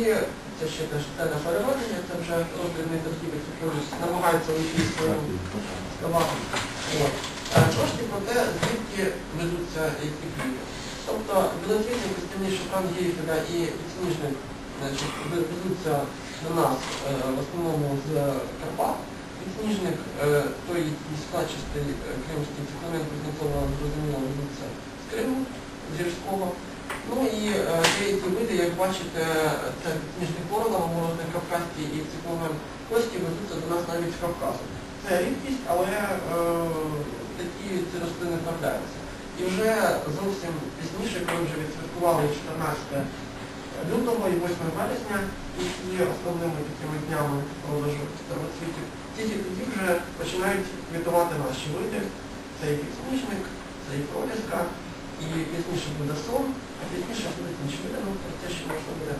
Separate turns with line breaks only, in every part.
і це ще теж те на переведення, це вже роздрібний торгівець, який намагається уйти своїм товаром. Е, Трошки про те, звідки ведуться які квіти. Тобто білоцвітні костяні шукан гейфеля і підсніжник ведуться до нас е, в основному з Карпат. Підсніжник, е, той який складчастий е, кримський цикломен Кузнецова, зрозуміло, ведуться з Криму, з Гірського. Ну і деякі види, як бачите, це підсніжник ворона, морозний кавказький і цикломен Кості ведуться до нас навіть з Кавказу. Це рідкість, але е, такі ці рослини трапляються. І вже зовсім пізніше, коли вже відсвяткували 14 лютого і 8 вересня, які основними такими днями продажу староцвітів, тільки тоді вже починають квітувати наші види. Це і підсніжник, це і проліска, і пізніше буде сон, а пізніше інші види, ну про те, що можна буде.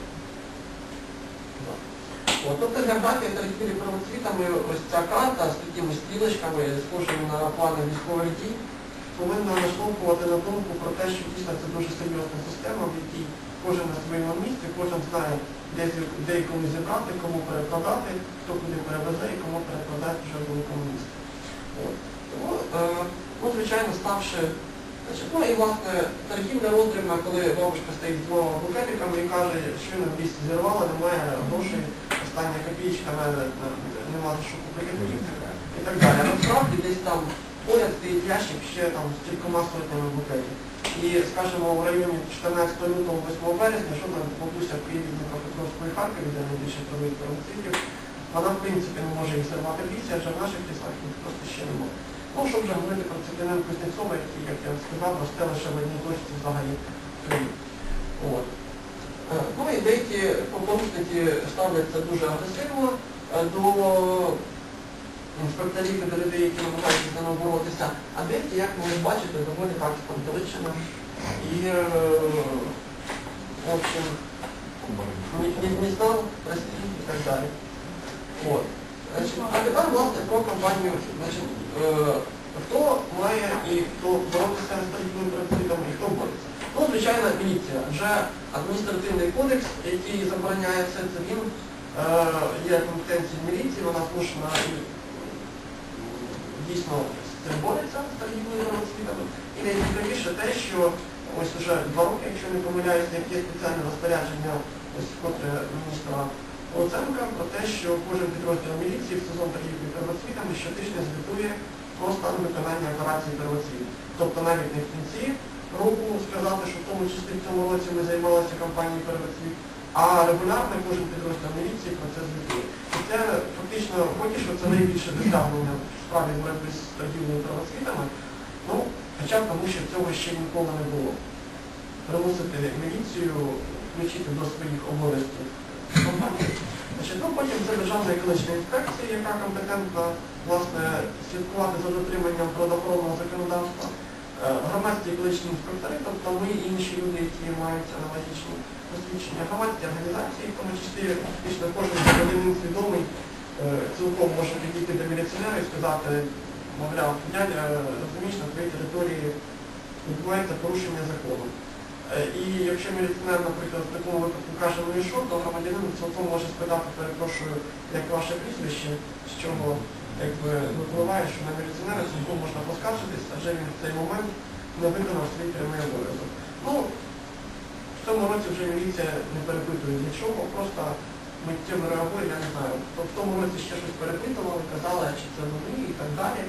От, тобто географія торгівлі правоцвітами, ось ця карта з такими стрілочками, схожими на плани військових дій, повинна наштовхувати на думку про те, що дійсно це дуже серйозна система, в якій кожен на своєму місці, кожен знає, де, де коли зібрати, кому перекладати, хто куди перевезе і кому перекладати вже в великому місті. От. Тому, е, ну, звичайно, ставши Значить, ну і власне торгівля роздрібна, коли бабушка стоїть з двома букетиками і каже, що на 200 зірвала, немає грошей, остання копійка, мене нема за що купити і так далі. Насправді десь там поряд стоїть ящик ще там з кількома сотнями букетів. І, скажімо, в районі 14 лютого 8 вересня, що там бабуся в Києві, Дніпропетровської Харкові, де найбільше проводить правоцвітів, вона в принципі не може їх зірвати лісі, адже в наших лісах їх просто ще не може. Ну, що вже говорити про Цеплінен Кузнєцова, який, як я сказав, росте лише в одній точці взагалі країни. От. Е, Ну і деякі порушники ставляться дуже агресивно е, до інспекторів і до людей, які намагаються з ними боротися, а деякі, як ми бачите, доволі так спантеличено. І, е, в общем, не, не, не знав, прості і так далі. От. Значить, а тепер, власне, про компанію. Значить, е, хто має і хто боротися з торгівлею паразитами, і хто бореться? Ну, звичайно, міліція. Вже адміністративний кодекс, який забороняє все це, він е, є компетенцією міліції, вона змушена і дійсно бореться з торгівлею паразитами. І найцікавіше те, що ось уже два роки, якщо не помиляюся, як є спеціальне розпорядження, ось котре міністра Луценка про те, що кожен підрозділ міліції в сезон торгівлі первоцвітами щотижня звітує про стан виконання операції первоцвіт. Тобто навіть не в кінці року сказати, що в тому числі в цьому році ми займалися кампанією первоцвіт, а регулярно кожен підрозділ міліції про це звітує. І це фактично, поки що це найбільше досягнення в справі боротьби з торгівлею первоцвітами, ну, хоча б тому, що цього ще ніколи не було. Примусити міліцію включити до своїх обов'язків Значить, ну, потім це Державна екологічна інспекція, яка компетентна власне, слідкувати за дотриманням природоохоронного законодавства. Е, Громадські екологічні інспектори, тобто ми і інші люди, які мають аналогічні посвідчення, громадські організації, в тому числі фактично кожен громадянин свідомий е, цілком може підійти до міліціонера і сказати, мовляв, дядя, розумієш, на твоїй території відбувається порушення закону. Е, І якщо міліціонер, наприклад, в такому випадку каже, ну що, то громадянин цілком може спитати, перепрошую, як ваше прізвище, з чого якби випливає, що на міліціонера цілком можна поскаржитись, адже він в цей момент не виконав свій прямий обов'язок. Ну, в цьому році вже міліція не перепитує нічого, просто миттєво реагує, я не знаю. То в тому році ще щось перепитували, казали, чи це вони і так далі.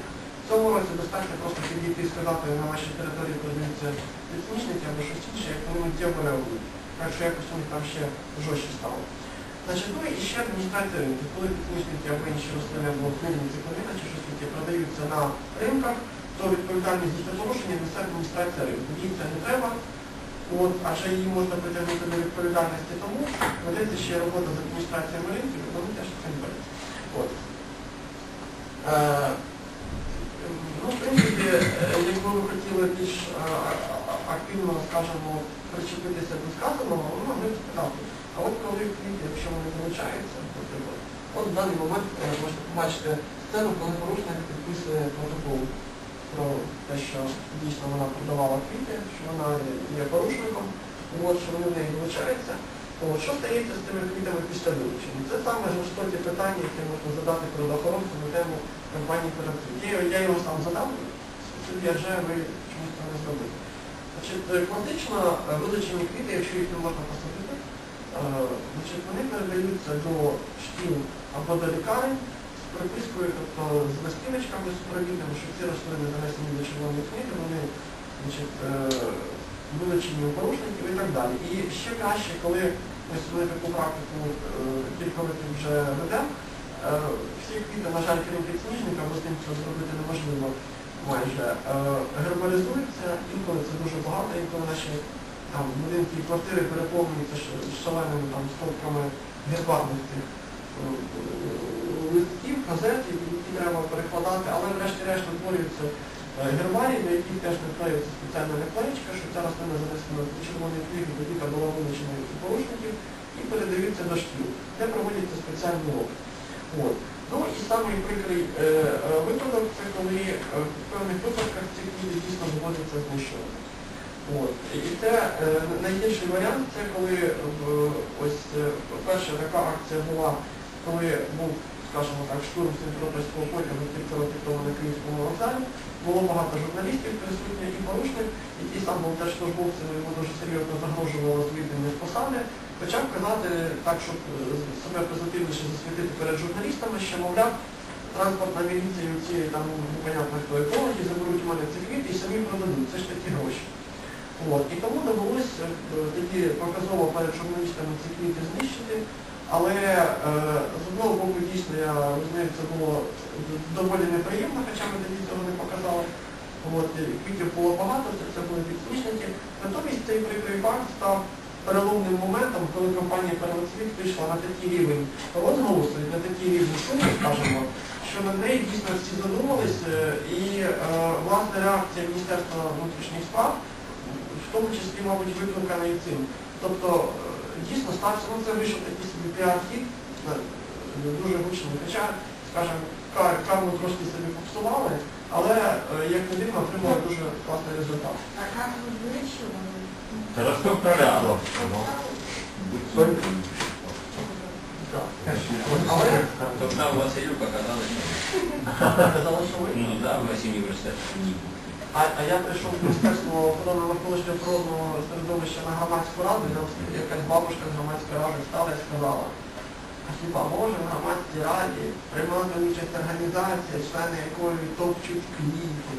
В цьому році достатньо просто підійти і сказати на вашій території подивіться підсніжники або щось інше, як вони миттєво реагують. Так що якось у там ще жорстче стало. Значить, ну і ще адміністрація. Коли підсніжники або інші рослини або хмельні цикловина чи щось таке продаються на ринках, то відповідальність за це порушення несе адміністрація ринку. Їй це не треба, от, адже її можна притягнути до відповідальності, тому ведеться ще робота з адміністраціями ринків, і вони теж цим беруть. От. Ну, в принципі, е, якби ви хотіли більш е, активно, скажімо, причепитися до сказаного, ви могли б. А от коли квіти, якщо вони залучаються, наприклад, от в даний момент е, можна побачити сцену, коли порушник підписує протокол про те, що дійсно вона продавала квіти, що вона є порушником, от, що вони в неї долучаються. Що стається з цими квітами після вилучення? Це саме жорстокі питання, які можна задати природоохоронцю на тему кампанії передцвіт. Я, його сам задав, я вже ви чомусь це не зробили. Е, класично е, вилучені квіти, якщо їх не можна посадити, е, вони передаються до шкіл або до лікарень з припискою, тобто з листівочками супровідними, що ці рослини занесені до червоної книги, вони значить, вилучені у порушників і так далі. І ще краще, коли ми таку практику е, кілька років вже ведемо, е, всі квіти, на жаль, крім підсніжника, бо з ним це зробити неможливо майже, е, гербалізуються, інколи це дуже багато, інколи наші там, будинки і квартири переповнюються шаленими там, стовпками гербарних цих е, листків, газет, які треба перекладати, але врешті-решт утворюються е, гербарії, на яких теж наклеюється спеціальна наклеєчка, що ця рослина занесена до червоної книги, тоді була вилучена від порушників і передаються до шкіл, де проводяться спеціальні уроки. От. Ну і самий прикрий е, е, випадок це коли е, в певних випадках ці книги дійсно доводиться знищувати. От. І це е, найгірший варіант, це коли в, ось е, перша така акція була, коли був, скажімо так, штурм Сімферопольського потягу років тому на Київському вокзалі. Було багато журналістів присутніх і порушник, який сам був теж йому дуже серйозно загрожувало звільнення з посади, почав казати так, щоб е, себе позитивніше засвітити перед журналістами, що, мовляв, транспортна міліція, ці там непонятно хто екологи, заберуть у мене ці квіти і самі продадуть. Це ж такі гроші. От. І тому довелося е, тоді показово перед журналістами ці квіти знищити. Але е, з одного боку дійсно я розумію, це було доволі неприємно, хоча ми тоді цього не показали. От, квітів було багато, це, це були підсмішники. Натомість цей прикрий факт став переломним моментом, коли компанія «Первоцвіт» вийшла на такий рівень розголосу, на такий рівень шуму, скажімо, що на неї дійсно всі задумались, і е, власне реакція Міністерства внутрішніх справ, в тому числі, мабуть, викликана і цим. Тобто дійсно стався, ну це вийшов такий собі піар-хід, дуже гучний. Хоча, скажімо, кар- карму трошки собі попсували, але е, як не дивно отримали дуже класний результат.
А как вы выращивали?
Та розправляло.
Але
Тобто Василюка казали, що
казали, що ви.
ну да, в університеті ні.
А, а я прийшов в Міністерство охорони навколишнього середовища на громадську раду, і там якась бабушка з громадської ради стала і сказала, а хіба може в громадській раді приймати участь організація, члени якої топчуть квіти.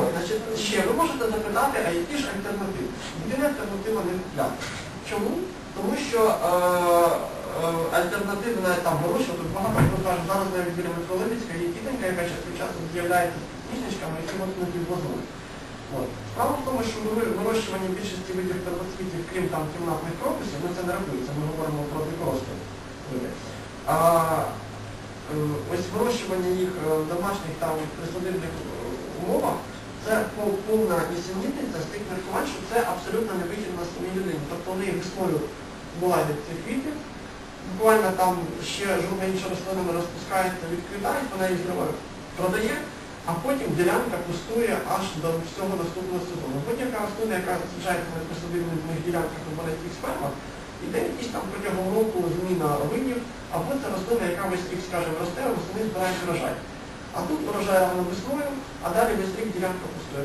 От. Значить, ще ви можете запитати, а які ж альтернативи? Єдина альтернатива не купляти. Чому? Тому що е, е, альтернативна там вирощувати, тут багато хто каже, зараз навіть біля Миколаївська є тітенька, яка час від з'являється з книжечками, які в вазон. Справа в тому, що вирощування більшості видів первоцвітів, крім там кімнатних крокусів, ну це не рахується, ми говоримо про дикорости. А е, ось вирощування їх е, в домашніх там присадибних е, умовах, це повна нісенітниця з тих міркувань, що це абсолютно невигідно самій людині. Тобто вони весною вилазять ці квіти, буквально там ще жодна інша рослина не розпускається, відквітають, вона їх знову продає, а потім ділянка пустує аж до всього наступного сезону. Будь-яка рослина, яка саджається на присадибних ділянках у маленьких спермах, іде якісь там протягом року зміна видів, або це рослина, яка весь рік, скажімо, росте, а восени збирають врожай. А тут врожай рано весною, а далі весь рік ділянка пустує.